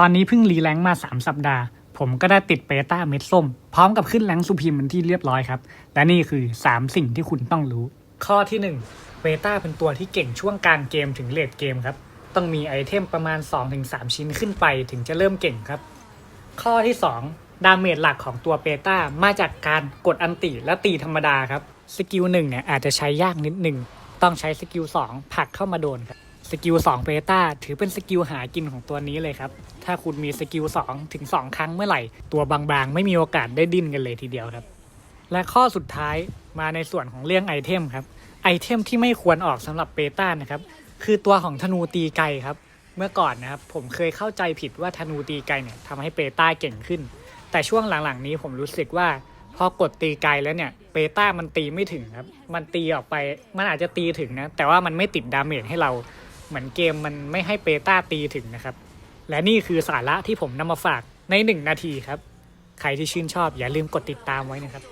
ตอนนี้เพิ่งรีแลงมา 3 สัปดาห์ ผมก็ได้ติดเบต้าเม็ดส้ม พร้อมกับขึ้นแรงสุพีมเป็นที่เรียบร้อยครับ และนี่คือ 3 สิ่งที่คุณต้องรู้ ข้อที่1เบต้าเป็นตัวที่เก่งช่วงกลางเกมถึงเลดเกมครับ ต้องมีไอเทมประมาณ 2-3 ชิ้นขึ้นไปถึงจะเริ่มเก่งครับ ข้อที่ 2 ดาเมจหลักของตัวเบต้ามาจากการกดอันติและตีธรรมดาครับสกิลหนึ่งเนี่ยอาจจะใช้ยากนิดหนึ่งต้องใช้สกิล2ผลักเข้ามาโดนครับ สกิล2เบต้าถือเป็นสกิลหากินของตัวนี้เลยครับ ถ้าคุณมีสกิล2ถึง2 ครั้งเมื่อไหร่ ตัวบางๆ ไม่มีโอกาสได้ดิ้นกันเลยทีเดียวครับ และข้อสุดท้ายมาในส่วนของเรื่องไอเทมครับ ไอเทมที่ไม่ควรออกสำหรับเบต้านะครับ คือตัวของธนูตีไกครับ เมื่อก่อนนะครับผมเคยเข้าใจผิดว่าธนูตีไกเนี่ยทำให้เปต้าเก่งขึ้น แต่ช่วงหลังๆนี้ผมรู้สึกว่าพอกดตีไกลแล้วเนี่ยเปต้ามันตีไม่ถึงครับ มันตีออกไปมันอาจจะตีถึงนะ แต่ว่ามันไม่ติดดาเมจให้เรา เหมือนเกมมันไม่ให้เปต้าตีถึงนะครับ และนี่คือสาระที่ผมนำมาฝากในหนึ่งนาทีครับ ใครที่ชื่นชอบอย่าลืมกดติดตามไว้นะครับ